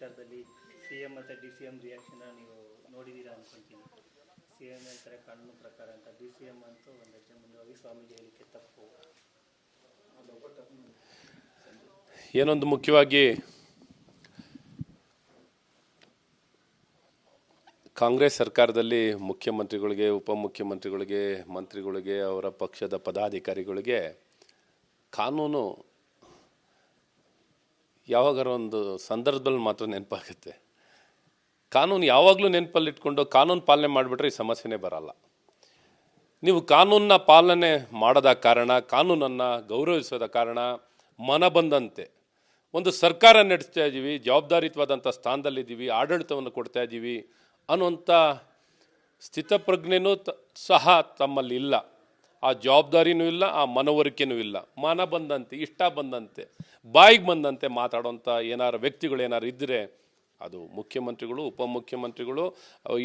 ವಿಚಾರದಲ್ಲಿ C M ಮತ್ತು D C M ರಿಯಾಕ್ಷನ್ನ ನೀವು ನೋಡಿದ್ದೀರಾ ಅನ್ಕೊಂತೀನಿ. ಸಿ ಎಂ ಹೇಳ್ತಾರೆ ಕಾನೂನು ಪ್ರಕಾರ ಅಂತ. ಡಿ ಸಿ ಎಂ ಅಂತೂ ಒಂದು ಹೆಜ್ಜೆ ಮುಂದೆ ಹೋಗಿ ಸ್ವಾಮೀಜಿ ಹೇಳಿಕೆ ತಪ್ಪು. ಏನೊಂದು ಮುಖ್ಯವಾಗಿ ಕಾಂಗ್ರೆಸ್ ಸರ್ಕಾರದಲ್ಲಿ ಮುಖ್ಯಮಂತ್ರಿಗಳಿಗೆ, ಉಪಮುಖ್ಯಮಂತ್ರಿಗಳಿಗೆ, ಮಂತ್ರಿಗಳಿಗೆ, ಅವರ ಪಕ್ಷದ ಪದಾಧಿಕಾರಿಗಳಿಗೆ ಕಾನೂನು ಯಾವಾಗಾರ ಒಂದು ಸಂದರ್ಭದಲ್ಲಿ ಮಾತ್ರ ನೆನಪಾಗುತ್ತೆ. ಕಾನೂನು ಯಾವಾಗಲೂ ನೆನಪಲ್ಲಿ ಇಟ್ಕೊಂಡು ಕಾನೂನು ಪಾಲನೆ ಮಾಡಿಬಿಟ್ರೆ ಈ ಸಮಸ್ಯೆನೇ ಬರಲ್ಲ. ನೀವು ಕಾನೂನನ್ನ ಪಾಲನೆ ಮಾಡದ ಕಾರಣ, ಕಾನೂನನ್ನು ಗೌರವಿಸದ ಕಾರಣ ಮನ ಬಂದಂತೆ. ಒಂದು ಸರ್ಕಾರ ನಡೆಸ್ತಾ ಇದ್ದೀವಿ ಜವಾಬ್ದಾರಿಯುತವಾದಂಥ ಸ್ಥಾನದಲ್ಲಿದ್ದೀವಿ, ಆಡಳಿತವನ್ನು ಕೊಡ್ತಾ ಇದ್ದೀವಿ ಅನ್ನುವಂಥ ಸ್ಥಿತಪ್ರಜ್ಞೆನೂ ಸಹ ತಮ್ಮಲ್ಲಿ ಇಲ್ಲ ಆ ಜವಾಬ್ದಾರಿನೂ ಇಲ್ಲ, ಆ ಮನವರಿಕೆನೂ ಇಲ್ಲ. ಮನ ಬಂದಂತೆ, ಇಷ್ಟ ಬಂದಂತೆ, ಬಾಯಿಗೆ ಬಂದಂತೆ ಮಾತಾಡೋಂಥ ಏನಾರು ವ್ಯಕ್ತಿಗಳು ಏನಾರು ಇದ್ದರೆ ಅದು ಮುಖ್ಯಮಂತ್ರಿಗಳು, ಉಪಮುಖ್ಯಮಂತ್ರಿಗಳು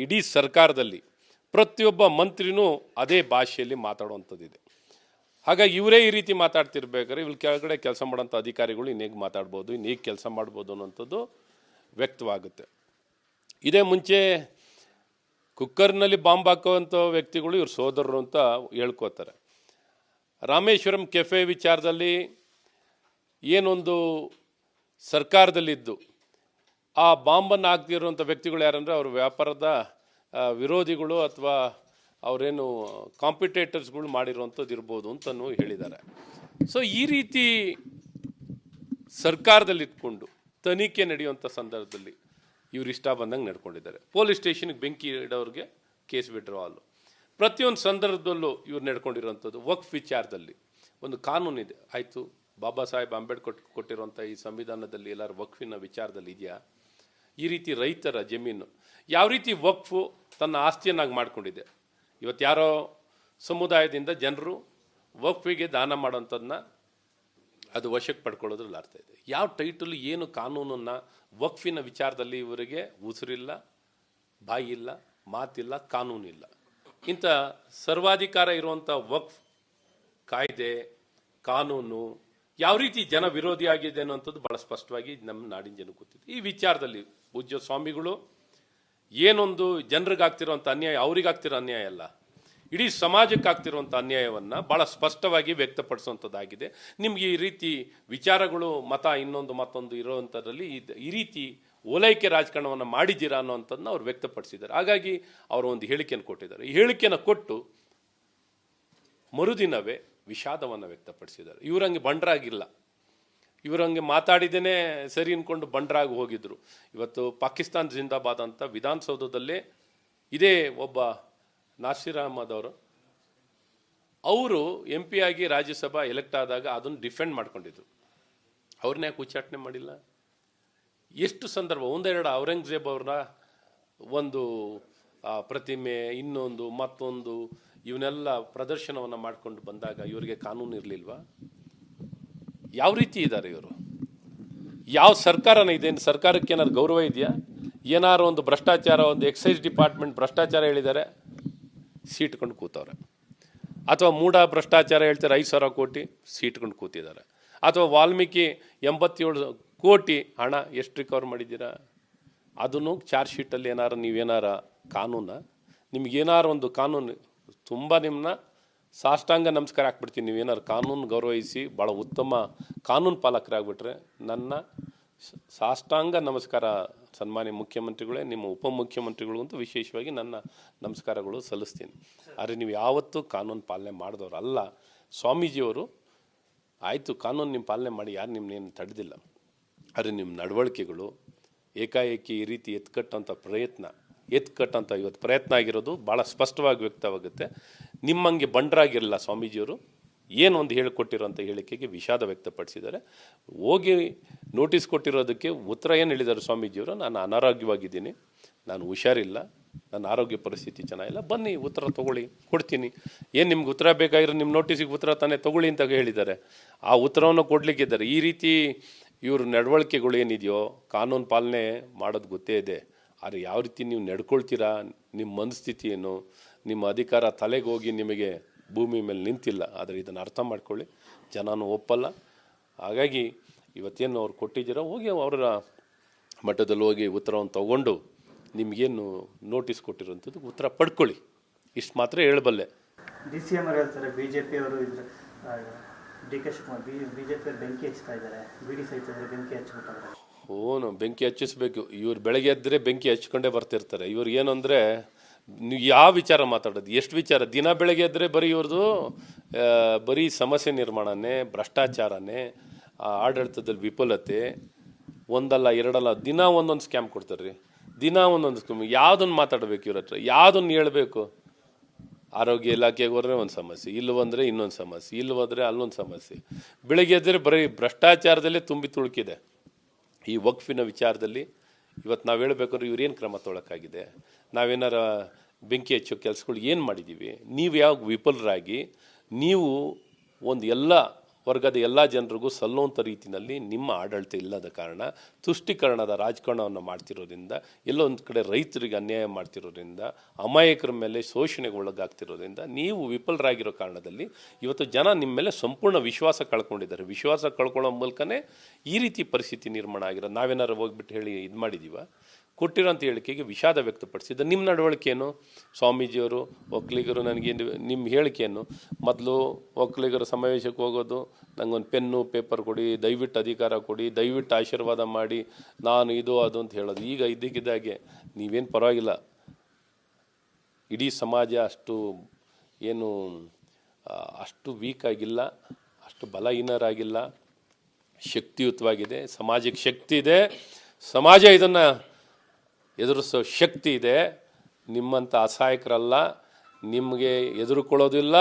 ಇಡೀ ಸರ್ಕಾರದಲ್ಲಿ ಪ್ರತಿಯೊಬ್ಬ ಮಂತ್ರಿನೂ ಅದೇ ಭಾಷೆಯಲ್ಲಿ ಮಾತಾಡುವಂಥದ್ದಿದೆ. ಹಾಗಾಗಿ ಇವರೇ ಈ ರೀತಿ ಮಾತಾಡ್ತಿರ್ಬೇಕಾದ್ರೆ ಇಲ್ಲಿ ಕೆಳಗಡೆ ಕೆಲಸ ಮಾಡೋಂಥ ಅಧಿಕಾರಿಗಳು ಇನ್ನೇಗೆ ಮಾತಾಡ್ಬೋದು, ಇನ್ನೇಗೆ ಕೆಲಸ ಮಾಡ್ಬೋದು ಅನ್ನೋಂಥದ್ದು ವ್ಯಕ್ತವಾಗುತ್ತೆ. ಇದೇ ಮುಂಚೆ ಕುಕ್ಕರ್ನಲ್ಲಿ ಬಾಂಬ್ ಹಾಕುವಂಥ ವ್ಯಕ್ತಿಗಳು ಇವ್ರ ಸೋದರರು ಅಂತ ಹೇಳ್ಕೋತಾರೆ. ರಾಮೇಶ್ವರಂ ಕೆಫೆ ವಿಚಾರದಲ್ಲಿ ಏನೊಂದು ಸರ್ಕಾರದಲ್ಲಿದ್ದು, ಆ ಬಾಂಬನ್ನು ಹಾಕ್ತಿರುವಂಥ ವ್ಯಕ್ತಿಗಳು ಯಾರಂದರೆ ಅವ್ರ ವ್ಯಾಪಾರದ ವಿರೋಧಿಗಳು ಅಥವಾ ಅವರೇನು ಕಾಂಪಿಟೇಟರ್ಸ್ಗಳು ಮಾಡಿರುವಂಥದ್ದು ಇರ್ಬೋದು ಅಂತಲೂ ಹೇಳಿದ್ದಾರೆ. ಸೊ, ಈ ರೀತಿ ಸರ್ಕಾರದಲ್ಲಿ ಇಟ್ಕೊಂಡು ತನಿಖೆ ನಡೆಯುವಂಥ ಸಂದರ್ಭದಲ್ಲಿ ಇವ್ರು ಇಷ್ಟ ಬಂದಂಗೆ ನಡ್ಕೊಂಡಿದ್ದಾರೆ. ಪೊಲೀಸ್ ಸ್ಟೇಷನ್ಗೆ ಬೆಂಕಿ ಇಡೋರಿಗೆ ಕೇಸ್ ವಿಡ್ರಾವಲ್ ಪ್ರತಿಯೊಂದು ಸಂದರ್ಭದಲ್ಲೂ ಇವ್ರು ನಡ್ಕೊಂಡಿರೋಂಥದ್ದು ವಕ್ಫ್ ವಿಚಾರದಲ್ಲಿ. ಒಂದು ಕಾನೂನಿದೆ ಆಯಿತು, ಬಾಬಾ ಸಾಹೇಬ್ ಅಂಬೇಡ್ಕರ್ ಕೊಟ್ಟಿರುವಂಥ ಈ ಸಂವಿಧಾನದಲ್ಲಿ ಎಲ್ಲರೂ ವಕ್ಫಿನ ವಿಚಾರದಲ್ಲಿ ಇದೆಯಾ? ಈ ರೀತಿ ರೈತರ ಜಮೀನು. ಯಾವ ರೀತಿ ವಕ್ಫು ತನ್ನ ಆಸ್ತಿಯನ್ನಾಗಿ ಮಾಡ್ಕೊಂಡಿದೆ? ಇವತ್ತು ಯಾರೋ ಸಮುದಾಯದಿಂದ ಜನರು ವಕ್ಫಿಗೆ ದಾನ ಮಾಡೋಂಥದ್ದನ್ನ ಅದು ವಶಕ್ಕೆ ಪಡ್ಕೊಳ್ಳೋದ್ರಲ್ಲಿ ಅರ್ಥ ಇದೆ. ಯಾವ ಟೈಟಲ್ ಏನು ಕಾನೂನನ್ನು ವಕ್ಫಿನ ವಿಚಾರದಲ್ಲಿ ಇವರಿಗೆ ಉಸಿರಿಲ್ಲ ಬಾಯಿಲ್ಲ ಮಾತಿಲ್ಲ ಕಾನೂನಿಲ್ಲ ಇಂಥ ಸರ್ವಾಧಿಕಾರ ಇರುವಂಥ ವಕ್ಫ್, ಕಾಯ್ದೆ, ಕಾನೂನು ಯಾವ ರೀತಿ ಜನ ವಿರೋಧಿಯಾಗಿದೆ ಅನ್ನೋಂಥದ್ದು ಬಹಳ ಸ್ಪಷ್ಟವಾಗಿ ನಮ್ಮ ನಾಡಿನ ಜನಕ್ಕೆ ಗೊತ್ತಿದೆ. ಈ ವಿಚಾರದಲ್ಲಿ ಪೂಜ್ಯ ಸ್ವಾಮಿಗಳು ಏನೊಂದು ಜನರಿಗಾಗ್ತಿರೋಂಥ ಅನ್ಯಾಯ, ಅವ್ರಿಗಾಗ್ತಿರೋ ಅನ್ಯಾಯ ಅಲ್ಲ. ಇಡೀ ಸಮಾಜಕ್ಕೆ ಆಗ್ತಿರುವಂಥ ಅನ್ಯಾಯವನ್ನು ಭಾಳ ಸ್ಪಷ್ಟವಾಗಿ ವ್ಯಕ್ತಪಡಿಸುವಂಥದ್ದಾಗಿದೆ ನಿಮಗೆ ಈ ರೀತಿ ವಿಚಾರಗಳು, ಮತ ಇನ್ನೊಂದು ಮತ್ತೊಂದು ಇರೋವಂಥದ್ರಲ್ಲಿ ಈ ರೀತಿ ಓಲೈಕೆ ರಾಜಕಾರಣವನ್ನು ಮಾಡಿದ್ದೀರಾ ಅನ್ನೋವಂಥದ್ದನ್ನ ಅವ್ರು ವ್ಯಕ್ತಪಡಿಸಿದ್ದಾರೆ. ಹಾಗಾಗಿ ಅವರು ಒಂದು ಹೇಳಿಕೆಯನ್ನು ಕೊಟ್ಟಿದ್ದಾರೆ. ಈ ಹೇಳಿಕೆಯನ್ನು ಕೊಟ್ಟು ಮರುದಿನವೇ ವಿಷಾದವನ್ನು ವ್ಯಕ್ತಪಡಿಸಿದ್ದಾರೆ. ಇವರಂಗೆ ಬಂಡ್ರಾಗಿಲ್ಲ. ಇವರಂಗೆ ಮಾತಾಡಿದೇನೆ ಸರಿ ಅಂದ್ಕೊಂಡು ಬಂಡ್ರಾಗಿ ಹೋಗಿದ್ರು. ಇವತ್ತು ಪಾಕಿಸ್ತಾನ್ ಜಿಂದಾಬಾದ್ ಅಂತ ವಿಧಾನಸೌಧದಲ್ಲೇ ಇದೇ ಒಬ್ಬ ನಾಸಿರ್ ಅಹಮದ್ ಅವರು ಅವರು ಎಂ ಪಿ ಆಗಿ ರಾಜ್ಯಸಭಾ ಎಲೆಕ್ಟ್ ಆದಾಗ ಅದನ್ನು ಡಿಫೆಂಡ್ ಮಾಡ್ಕೊಂಡಿದ್ರು. ಅವ್ರನ್ನ ಯಾಕೆ ಉಚ್ಚಾಟನೆ ಮಾಡಿಲ್ಲ? ಎಷ್ಟು ಸಂದರ್ಭ, ಒಂದೆರಡು ಔರಂಗಜೇಬ್ ಅವ್ರನ್ನ ಒಂದು ಪ್ರತಿಮೆ, ಇನ್ನೊಂದು, ಮತ್ತೊಂದು, ಇವನ್ನೆಲ್ಲ ಪ್ರದರ್ಶನವನ್ನು ಮಾಡ್ಕೊಂಡು ಬಂದಾಗ ಇವರಿಗೆ ಕಾನೂನು ಇರಲಿಲ್ವಾ? ಯಾವ ರೀತಿ ಇದ್ದಾರೆ ಇವರು? ಯಾವ ಸರ್ಕಾರನ ಇದೆ? ಸರ್ಕಾರಕ್ಕೆ ಏನಾದ್ರು ಗೌರವ ಇದೆಯಾ? ಏನಾರು ಒಂದು ಭ್ರಷ್ಟಾಚಾರ, ಒಂದು ಎಕ್ಸೈಸ್ ಡಿಪಾರ್ಟ್ಮೆಂಟ್ ಭ್ರಷ್ಟಾಚಾರ ಹೇಳಿದ್ದಾರೆ? ಸೀಟ್ಕೊಂಡು ಕೂತವ್ರೆ. ಅಥವಾ ಮೂಢ ಭ್ರಷ್ಟಾಚಾರ ಹೇಳ್ತಾರೆ ಐದು ಸಾವಿರ ಕೋಟಿ ಸೀಟ್ಕೊಂಡು ಕೂತಿದ್ದಾರೆ. ಅಥವಾ ವಾಲ್ಮೀಕಿ ಎಂಬತ್ತೇಳು ಕೋಟಿ ಹಣ ಎಷ್ಟು ರಿಕವರ್ ಮಾಡಿದ್ದೀರಾ? ಅದನ್ನು ಚಾರ್ಜ್ ಶೀಟಲ್ಲಿ ಏನಾರು ನೀವೇನಾರ ಕಾನೂನ, ನಿಮ್ಗೇನಾರು ಒಂದು ಕಾನೂನು, ತುಂಬ ನಿಮ್ಮನ್ನ ಸಾಷ್ಟಾಂಗ ನಮಸ್ಕಾರ ಹಾಕ್ಬಿಡ್ತೀನಿ. ನೀವೇನಾರು ಕಾನೂನು ಗೌರವಿಸಿ ಭಾಳ ಉತ್ತಮ ಕಾನೂನು ಪಾಲಕರಾಗ್ಬಿಟ್ರೆ ನನ್ನ ಸಾಷ್ಟಾಂಗ ನಮಸ್ಕಾರ ಸನ್ಮಾನ್ಯ ಮುಖ್ಯಮಂತ್ರಿಗಳೇ, ನಿಮ್ಮ ಉಪಮುಖ್ಯಮಂತ್ರಿಗಳಿಗಂತೂ ವಿಶೇಷವಾಗಿ ನನ್ನ ನಮಸ್ಕಾರಗಳು ಸಲ್ಲಿಸ್ತೀನಿ. ಆದರೆ ನೀವು ಯಾವತ್ತೂ ಕಾನೂನು ಪಾಲನೆ ಮಾಡಿದವರು ಅಲ್ಲ ಸ್ವಾಮೀಜಿಯವರು, ಆಯಿತು, ಕಾನೂನು ನಿಮ್ಮ ಪಾಲನೆ ಮಾಡಿ, ಯಾರು ನಿಮ್ಮನ್ನೇನು ತಡೆದಿಲ್ಲ. ಆದರೆ ನಿಮ್ಮ ನಡವಳಿಕೆಗಳು ಏಕಾಏಕಿ ಈ ರೀತಿ ಎತ್ಕಟ್ಟಂಥ ಪ್ರಯತ್ನ ಎತ್ಕಟ್ಟಂಥ ಇವತ್ತು ಪ್ರಯತ್ನ ಆಗಿರೋದು ಭಾಳ ಸ್ಪಷ್ಟವಾಗಿ ವ್ಯಕ್ತವಾಗುತ್ತೆ. ನಿಮ್ಮಂಗೆ ಬಂಡ್ರಾಗಿರಲ್ಲ ಸ್ವಾಮೀಜಿಯವರು. ಏನು ಒಂದು ಹೇಳಿಕೊಟ್ಟಿರೋಂಥ ಹೇಳಿಕೆಗೆ ವಿಷಾದ ವ್ಯಕ್ತಪಡಿಸಿದ್ದಾರೆ. ಹೋಗಿ ನೋಟಿಸ್ ಕೊಟ್ಟಿರೋದಕ್ಕೆ ಉತ್ತರ ಏನು ಹೇಳಿದ್ದಾರೆ ಸ್ವಾಮೀಜಿಯವರು, ನಾನು ಅನಾರೋಗ್ಯವಾಗಿದ್ದೀನಿ, ನಾನು ಹುಷಾರಿಲ್ಲ, ನನ್ನ ಆರೋಗ್ಯ ಪರಿಸ್ಥಿತಿ ಚೆನ್ನಾಗಿಲ್ಲ, ಬನ್ನಿ ಉತ್ತರ ತಗೊಳ್ಳಿ, ಕೊಡ್ತೀನಿ. ಏನು ನಿಮ್ಗೆ ಉತ್ತರ ಬೇಕಾಗಿರೋ ನಿಮ್ಮ ನೋಟಿಸಿಗೆ ಉತ್ತರ ತಾನೇ ತಗೊಳ್ಳಿ ಅಂತ ಹೇಳಿದ್ದಾರೆ. ಆ ಉತ್ತರವನ್ನು ಕೊಡಲಿಕ್ಕಿದ್ದಾರೆ. ಈ ರೀತಿ ಇವ್ರ ನಡವಳಿಕೆಗಳು ಏನಿದೆಯೋ, ಕಾನೂನು ಪಾಲನೆ ಮಾಡೋದು ಗೊತ್ತೇ ಇದೆ. ಆದರೆ ಯಾವ ರೀತಿ ನೀವು ನಡ್ಕೊಳ್ತೀರಾ, ನಿಮ್ಮ ಮನಸ್ಥಿತಿ ಏನು ನಿಮ್ಮ ಅಧಿಕಾರ ತಲೆಗೆ ಹೋಗಿ ನಿಮಗೆ ಭೂಮಿ ಮೇಲೆ ನಿಂತಿಲ್ಲ ಆದರೆ ಇದನ್ನು ಅರ್ಥ ಮಾಡ್ಕೊಳ್ಳಿ. ಜನನೂ ಒಪ್ಪಲ್ಲ. ಹಾಗಾಗಿ ಇವತ್ತೇನು ಅವ್ರು ಕೊಟ್ಟಿದ್ದೀರೋ ಹೋಗಿ ಅವರ ಮಠದಲ್ಲಿ ಹೋಗಿ ಉತ್ತರವನ್ನು ತಗೊಂಡು ನಿಮಗೇನು ನೋಟಿಸ್ ಕೊಟ್ಟಿರೋಂಥದ್ದು ಉತ್ತರ ಪಡ್ಕೊಳ್ಳಿ. ಇಷ್ಟು ಮಾತ್ರ ಹೇಳಬಲ್ಲೆ. ಡಿ ಸಿ ಎಂ ಅವ್ರು ಹೇಳ್ತಾರೆ ಬಿ ಜೆ ಪಿಯವರು ಇದ್ರೆ D K Shivakumar B B J ಪಿಯವ್ರು ಬೆಂಕಿ ಹಚ್ತಾ ಇದ್ದಾರೆ. ಬಿಡಿ ಸಹಿತ ಬೆಂಕಿ ಹಚ್ಬಿಟ್ಟವ್ರೆ. ಓನು ಬೆಂಕಿ ಹಚ್ಚಿಸ್ಬೇಕು. ಇವ್ರು ಬೆಳಗ್ಗೆ ಎದ್ದರೆ ಬೆಂಕಿ ಹಚ್ಕೊಂಡೇ ಬರ್ತಿರ್ತಾರೆ. ಇವ್ರು ಏನಂದರೆ ನೀವು ಯಾವ ವಿಚಾರ ಮಾತಾಡೋದು? ಎಷ್ಟು ವಿಚಾರ? ದಿನ ಬೆಳಗ್ಗೆ ಎದ್ದರೆ ಬರೀ ಇವ್ರದ್ದು ಬರೀ ಸಮಸ್ಯೆ ನಿರ್ಮಾಣನೇ, ಭ್ರಷ್ಟಾಚಾರನೇ ಆಡಳಿತದಲ್ಲಿ ವಿಫಲತೆ, ಒಂದಲ್ಲ, ಎರಡಲ್ಲ, ದಿನ ಒಂದೊಂದು ಸ್ಕ್ಯಾಮ್ ಕೊಡ್ತಾರೆ ರೀ ದಿನ ಒಂದೊಂದು ಸ್ಕ್ಯಾಮ್ ಯಾವುದನ್ನು ಮಾತಾಡಬೇಕು ಇವ್ರ ಹತ್ರ? ಯಾವುದನ್ನು ಹೇಳಬೇಕು? ಆರೋಗ್ಯ ಇಲಾಖೆಗೆ ಹೋದ್ರೆ ಒಂದು ಸಮಸ್ಯೆ, ಇಲ್ಲಿ ಬಂದರೆ ಇನ್ನೊಂದು ಸಮಸ್ಯೆ, ಇಲ್ಲಿ ಹೋದರೆ ಅಲ್ಲೊಂದು ಸಮಸ್ಯೆ. ಬೆಳಗ್ಗೆ ಎದ್ದರೆ ಬರೀ ಭ್ರಷ್ಟಾಚಾರದಲ್ಲೇ ತುಂಬಿ ತುಳುಕಿದೆ. ಈ ವಕ್ಫಿನ ವಿಚಾರದಲ್ಲಿ ಇವತ್ತು ನಾವು ಹೇಳ್ಬೇಕಾದ್ರೆ ಇವ್ರೇನು ಕ್ರಮ ತೊಗೊಳಕ್ಕಾಗಿದೆ ನಾವೇನಾರ ಬೆಂಕಿ ಹಚ್ಚೋ ಕೆಲಸಗಳು ಏನು ಮಾಡಿದ್ದೀವಿ ನೀವು ಯಾವಾಗ ವಿಫಲರಾಗಿ, ನೀವು ಒಂದು ಎಲ್ಲ ವರ್ಗದ ಎಲ್ಲ ಜನರಿಗೂ ಸಲ್ಲುವಂಥ ರೀತಿಯಲ್ಲಿ ನಿಮ್ಮ ಆಡಳಿತ ಇಲ್ಲದ ಕಾರಣ, ತುಷ್ಟೀಕರಣದ ರಾಜಕಾರಣವನ್ನು ಮಾಡ್ತಿರೋದ್ರಿಂದ ಎಲ್ಲೊಂದು ಕಡೆ ರೈತರಿಗೆ ಅನ್ಯಾಯ ಮಾಡ್ತಿರೋದ್ರಿಂದ, ಅಮಾಯಕರ ಮೇಲೆ ಶೋಷಣೆಗೆ ಒಳಗಾಗ್ತಿರೋದ್ರಿಂದ, ನೀವು ವಿಫಲರಾಗಿರೋ ಕಾರಣದಲ್ಲಿ ಇವತ್ತು ಜನ ನಿಮ್ಮ ಮೇಲೆ ಸಂಪೂರ್ಣ ವಿಶ್ವಾಸ ಕಳ್ಕೊಂಡಿದ್ದಾರೆ. ವಿಶ್ವಾಸ ಕಳ್ಕೊಳ್ಳೋ ಮೂಲಕನೇ ಈ ರೀತಿ ಪರಿಸ್ಥಿತಿ ನಿರ್ಮಾಣ ಆಗಿರೋ ನಾವೇನಾರು ಹೋಗ್ಬಿಟ್ಟು ಹೇಳಿ ಇದು ಮಾಡಿದ್ದೀವ ಕೊಟ್ಟಿರೋಂಥ ಹೇಳಿಕೆಗೆ ವಿಷಾದ ವ್ಯಕ್ತಪಡಿಸಿದ್ದ. ನಿಮ್ಮ ನಡವಳಿಕೆಯನ್ನು ಸ್ವಾಮೀಜಿಯವರು, ಒಕ್ಕಲಿಗರು ನನಗೆ ನಿಮ್ಮ ಹೇಳಿಕೆಯನ್ನು ಮೊದಲು ಒಕ್ಕಲಿಗರ ಸಮಾವೇಶಕ್ಕೆ ಹೋಗೋದು ನನಗೊಂದು ಪೆನ್ನು, ಪೇಪರ್ ಕೊಡಿ, ದಯವಿಟ್ಟು ಅಧಿಕಾರ ಕೊಡಿ, ದಯವಿಟ್ಟು ಆಶೀರ್ವಾದ ಮಾಡಿ, ನಾನು ಇದು, ಅದು ಅಂತ ಹೇಳೋದು. ಈಗ ಇದ್ದಕ್ಕಿದ್ದಾಗೆ ನೀವೇನು ಪರವಾಗಿಲ್ಲ. ಇಡೀ ಸಮಾಜ ಅಷ್ಟು ಏನು ಅಷ್ಟು ವೀಕ್ ಆಗಿಲ್ಲ, ಅಷ್ಟು ಬಲಹೀನರಾಗಿಲ್ಲ. ಶಕ್ತಿಯುತವಾಗಿದೆ, ಸಮಾಜಕ್ಕೆ ಶಕ್ತಿ ಇದೆ. ಸಮಾಜ ಇದನ್ನು ಎದುರಿಸೋ ಶಕ್ತಿ ಇದೆ. ನಿಮ್ಮಂಥ ಅಸಹಾಯಕರಲ್ಲ. ನಿಮಗೆ ಎದುರುಕೊಳ್ಳೋದಿಲ್ಲ.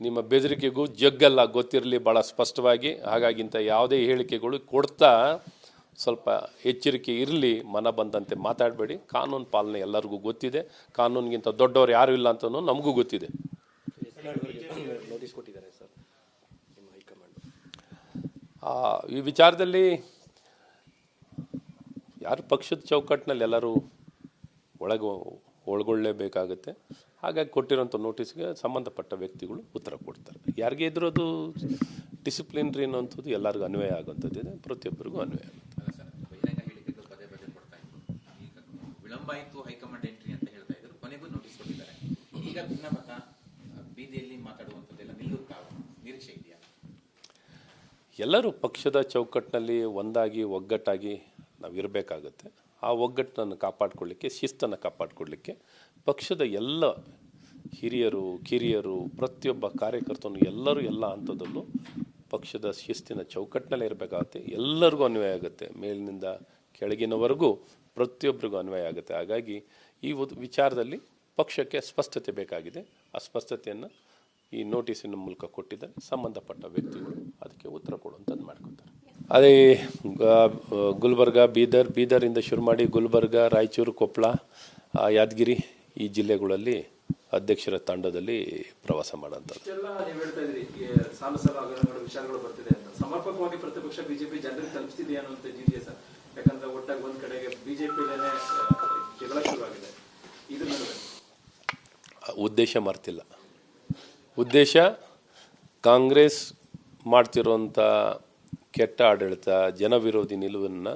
ನಿಮ್ಮ ಬೆದರಿಕೆಗೂ ಜಗ್ಗಲ್ಲ. ಗೊತ್ತಿರಲಿ ಭಾಳ ಸ್ಪಷ್ಟವಾಗಿ. ಹಾಗಾಗಿ ಇಂಥ ಯಾವುದೇ ಹೇಳಿಕೆಗಳು ಕೊಡ್ತಾ ಸ್ವಲ್ಪ ಎಚ್ಚರಿಕೆ ಇರಲಿ. ಮನ ಬಂದಂತೆ ಮಾತಾಡಬೇಡಿ. ಕಾನೂನು ಪಾಲನೆ ಎಲ್ಲರಿಗೂ ಗೊತ್ತಿದೆ. ಕಾನೂನಿಗಿಂತ ದೊಡ್ಡವರು ಯಾರೂ ಇಲ್ಲ ಅಂತ ನಮಗೂ ಗೊತ್ತಿದೆ. ಈ ವಿಚಾರದಲ್ಲಿ ಯಾರು ಪಕ್ಷದ ಚೌಕಟ್ಟಿನಲ್ಲಿ ಎಲ್ಲರೂ ಒಳಗೆ ಒಳಗೊಳ್ಳಲೇಬೇಕಾಗುತ್ತೆ ಹಾಗಾಗಿ ಕೊಟ್ಟಿರೋಂಥ ನೋಟಿಸ್ಗೆ ಸಂಬಂಧಪಟ್ಟ ವ್ಯಕ್ತಿಗಳು ಉತ್ತರ ಕೊಡ್ತಾರೆ. ಯಾರಿಗೆ ಇದ್ರೂ ಅದು ಡಿಸಿಪ್ಲಿನ್ರಿ ಅನ್ನೋಂಥದ್ದು ಎಲ್ಲರಿಗೂ ಅನ್ವಯ ಆಗುವಂಥದ್ದಿದೆ ಪ್ರತಿಯೊಬ್ಬರಿಗೂ ಅನ್ವಯ ಆಗುತ್ತೆ. ವಿಳಂಬ ಆಯಿತು ಹೈಕಮಾಂಡ್ ಎಂಟ್ರಿ ಅಂತ ಹೇಳ್ತಾ ಇದ್ರು. ಕೊನೆಗೂ ನೋಟಿಸ್ ಕೊಟ್ಟಿದ್ದಾರೆ. ಈಗ ಭಿನ್ನಮತ ಬೀದಿಯಲ್ಲಿ ಮಾತಾಡುವಂಥದ್ದೆಲ್ಲ ನಿಲ್ಲುತ್ತಾ ನಿರೀಕ್ಷೆ ಇದೆಯಾ? ಎಲ್ಲರೂ ಪಕ್ಷದ ಚೌಕಟ್ಟಿನಲ್ಲಿ ಒಂದಾಗಿ ಒಗ್ಗಟ್ಟಾಗಿ ನಾವು ಇರಬೇಕಾಗುತ್ತೆ ಆ ಒಗ್ಗಟ್ಟನ್ನು ಕಾಪಾಡಿಕೊಳ್ಳಿಕ್ಕೆ, ಶಿಸ್ತನ್ನು ಕಾಪಾಡಿಕೊಳ್ಳಿಕ್ಕೆ ಪಕ್ಷದ ಎಲ್ಲ ಹಿರಿಯರು, ಕಿರಿಯರು, ಪ್ರತಿಯೊಬ್ಬ ಕಾರ್ಯಕರ್ತನು, ಎಲ್ಲರೂ ಎಲ್ಲ ಹಂತದಲ್ಲೂ ಪಕ್ಷದ ಶಿಸ್ತಿನ ಚೌಕಟ್ಟಿನಲ್ಲಿ ಇರಬೇಕಾಗುತ್ತೆ. ಎಲ್ಲರಿಗೂ ಅನ್ವಯ ಆಗುತ್ತೆ. ಮೇಲಿನಿಂದ ಕೆಳಗಿನವರೆಗೂ ಪ್ರತಿಯೊಬ್ಬರಿಗೂ ಅನ್ವಯ ಆಗುತ್ತೆ. ಹಾಗಾಗಿ ಈ ವಿಚಾರದಲ್ಲಿ ಪಕ್ಷಕ್ಕೆ ಸ್ಪಷ್ಟತೆ ಬೇಕಾಗಿದೆ. ಆ ಸ್ಪಷ್ಟತೆಯನ್ನು ಈ ನೋಟಿಸಿನ ಮೂಲಕ ಕೊಟ್ಟಿದ್ದಾರೆ ಸಂಬಂಧಪಟ್ಟ ವ್ಯಕ್ತಿಗಳು ಅದಕ್ಕೆ ಉತ್ತರ ಕೊಡುವಂಥದ್ದು ಮಾಡ್ಕೊತಾರೆ. ಅದೇ ಗುಲ್ಬರ್ಗ ಬೀದರ್ ಬೀದರಿಂದ ಶುರು ಮಾಡಿ ಗುಲ್ಬರ್ಗ ರಾಯಚೂರು ಕೊಪ್ಪಳ ಯಾದಗಿರಿ ಈ ಜಿಲ್ಲೆಗಳಲ್ಲಿ ಅಧ್ಯಕ್ಷರ ತಂಡದಲ್ಲಿ ಪ್ರವಾಸ ಮಾಡೋಂಥ ಇಷ್ಟೆಲ್ಲ ನೀವು ಹೇಳ್ತಾ ಇದ್ರಿ ಈ ಸಾಲು ಸಾಲು ವಿಚಾರಗಳು ಬರ್ತಿದೆ ಅಂತ. ಸಮರ್ಪಕವಾಗಿ ಪ್ರತಿಪಕ್ಷ ಬಿಜೆಪಿ ಜನರಿಗೆ ತಲುಪಿಸ್ತಿದೆಯಾ ಅನ್ನುವಂಥ ಇದೆಯಾ ಸರ್ ಯಾಕಂದ್ರೆ ಒಟ್ಟಾಗಿ ಒಂದ್ ಕಡೆಗೆ ಬಿಜೆಪಿಲೇನೆ ಜಗಳ ಶುರುವಾಗಿದೆ. ಇದ್ರ ನಡುವೆ. ಉದ್ದೇಶ ಮರ್ತಿಲ್ಲ. ಉದ್ದೇಶ ಕಾಂಗ್ರೆಸ್ ಮಾಡ್ತಿರೋಂಥ ಕೆಟ್ಟ ಆಡಳಿತ, ಜನವಿರೋಧಿ ನಿಲುವನ್ನು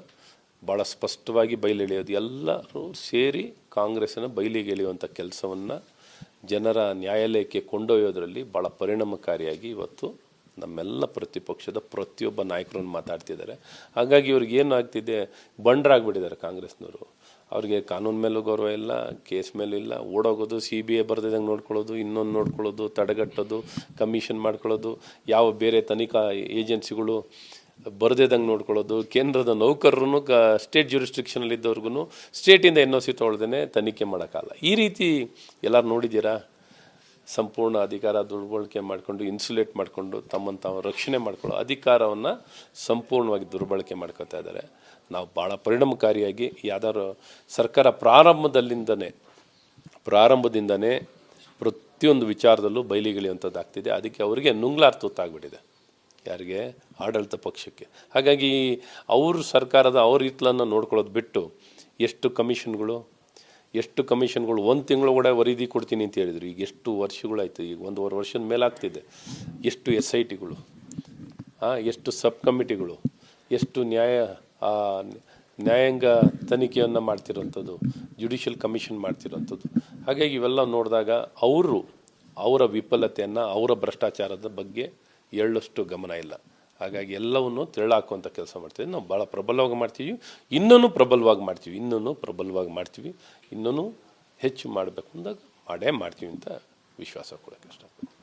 ಭಾಳ ಸ್ಪಷ್ಟವಾಗಿ ಬಯಲೆಳೆಯೋದು ಎಲ್ಲರೂ ಸೇರಿ ಕಾಂಗ್ರೆಸ್ಸನ್ನು ಬಯಲಿಗೆ ಎಳೆಯುವಂಥ ಕೆಲಸವನ್ನು ಜನರ ನ್ಯಾಯಾಲಯಕ್ಕೆ ಕೊಂಡೊಯ್ಯೋದರಲ್ಲಿ ಭಾಳ ಪರಿಣಾಮಕಾರಿಯಾಗಿ ಇವತ್ತು ನಮ್ಮೆಲ್ಲ ಪ್ರತಿಪಕ್ಷದ ಪ್ರತಿಯೊಬ್ಬ ನಾಯಕರನ್ನು ಮಾತಾಡ್ತಿದ್ದಾರೆ. ಹಾಗಾಗಿ ಇವ್ರಿಗೆ ಏನು ಆಗ್ತಿದೆ? ಬಂಡ್ರಾಗ್ಬಿಟ್ಟಿದ್ದಾರೆ ಕಾಂಗ್ರೆಸ್ನವರು. ಅವ್ರಿಗೆ ಕಾನೂನು ಮೇಲೂ ಗೌರವ ಇಲ್ಲ, ಕೇಸ್ ಮೇಲೂ ಇಲ್ಲ. ಓಡೋಗೋದು, ಸಿ ಬಿ ಐ ಬರ್ದಿದಂಗೆ ನೋಡ್ಕೊಳ್ಳೋದು, ಇನ್ನೊಂದು ನೋಡ್ಕೊಳ್ಳೋದು, ತಡೆಗಟ್ಟೋದು, ಕಮಿಷನ್ ಮಾಡ್ಕೊಳ್ಳೋದು, ಯಾವ ಬೇರೆ ತನಿಖಾ ಏಜೆನ್ಸಿಗಳು ಬರ್ದಿದಂಗೆ ನೋಡ್ಕೊಳ್ಳೋದು, ಕೇಂದ್ರದ ನೌಕರರು ಕ ಸ್ಟೇಟ್ ಜ್ಯೂರಿಸ್ಟ್ರಿಕ್ಷನಲ್ಲಿ ಇದ್ದವ್ರಿಗೂ ಸ್ಟೇಟಿಂದ ಎನ್ ಒ ಸಿ ತೊಗೊಳ್ದೇ ತನಿಖೆ ಮಾಡೋಕ್ಕಲ್ಲ ಈ ರೀತಿ ಎಲ್ಲರೂ ನೋಡಿದ್ದೀರಾ? ಸಂಪೂರ್ಣ ಅಧಿಕಾರ ದುರ್ಬಳಕೆ ಮಾಡಿಕೊಂಡು ಇನ್ಸುಲೇಟ್ ಮಾಡಿಕೊಂಡು ತಮ್ಮನ್ನು ತಾವು ರಕ್ಷಣೆ ಮಾಡ್ಕೊಳ್ಳೋ ಅಧಿಕಾರವನ್ನು ಸಂಪೂರ್ಣವಾಗಿ ದುರ್ಬಳಕೆ ಮಾಡ್ಕೋತಾ ಇದ್ದಾರೆ. ನಾವು ಭಾಳ ಪರಿಣಾಮಕಾರಿಯಾಗಿ ಯಾವ್ದಾದ್ರು ಸರ್ಕಾರ ಪ್ರಾರಂಭದಲ್ಲಿಂದನೇ, ಪ್ರಾರಂಭದಿಂದನೇ ಪ್ರತಿಯೊಂದು ವಿಚಾರದಲ್ಲೂ ಬಯಲಿಗಿಳಿಯುವಂಥದ್ದು ಆಗ್ತಿದೆ ಅದಕ್ಕೆ ಅವರಿಗೆ ನುಂಗ್ಲಾರ್ ತುತ್ತಾಗ್ಬಿಟ್ಟಿದೆ. ಯಾರಿಗೆ? ಆಡಳಿತ ಪಕ್ಷಕ್ಕೆ. ಹಾಗಾಗಿ ಅವ್ರ ಸರ್ಕಾರದ ಅವ್ರ ಹಿತ್ಲನ್ನು ನೋಡ್ಕೊಳ್ಳೋದು ಬಿಟ್ಟು ಎಷ್ಟು ಕಮಿಷನ್ಗಳು? ಎಷ್ಟು ಕಮಿಷನ್ಗಳು? ಒಂದು ತಿಂಗಳು ಕೂಡ ವರದಿ ಕೊಡ್ತೀನಿ ಅಂತ ಹೇಳಿದರು. ಈಗ ಎಷ್ಟು ವರ್ಷಗಳಾಯ್ತು? ಈಗ ಒಂದೂವರೆ ವರ್ಷದ ಮೇಲೆ ಆಗ್ತಿದೆ. ಎಷ್ಟು ಎಸ್ ಐ ಟಿಗಳು ಎಷ್ಟು ಸಬ್ ಕಮಿಟಿಗಳು ಎಷ್ಟು ನ್ಯಾಯ ನ್ಯಾಯಾಂಗ ತನಿಖೆಯನ್ನು ಮಾಡ್ತಿರೋಂಥದ್ದು, ಜುಡಿಷಿಯಲ್ ಕಮಿಷನ್ ಮಾಡ್ತಿರೋಂಥದ್ದು. ಹಾಗಾಗಿ ಇವೆಲ್ಲ ನೋಡಿದಾಗ ಅವರು ಅವರ ವಿಫಲತೆಯನ್ನು, ಅವರ ಭ್ರಷ್ಟಾಚಾರದ ಬಗ್ಗೆ ಎಳ್ಳಷ್ಟು ಗಮನ ಇಲ್ಲ. ಹಾಗಾಗಿ ಎಲ್ಲವನ್ನು ತೆಳ್ಳಾಕುವಂಥ ಕೆಲಸ ಮಾಡ್ತೀವಿ. ನಾವು ಭಾಳ ಪ್ರಬಲವಾಗಿ ಮಾಡ್ತೀವಿ. ಇನ್ನೂ ಪ್ರಬಲವಾಗಿ ಮಾಡ್ತೀವಿ. ಇನ್ನೂ ಪ್ರಬಲವಾಗಿ ಮಾಡ್ತೀವಿ. ಇನ್ನೂ ಹೆಚ್ಚು ಮಾಡಬೇಕು ಅಂದಾಗ ಮಾಡೇ ಮಾಡ್ತೀವಿ ಅಂತ ವಿಶ್ವಾಸ ಕೊಡೋಕ್ಕೆ ಇಷ್ಟಪಡ್ತೀನಿ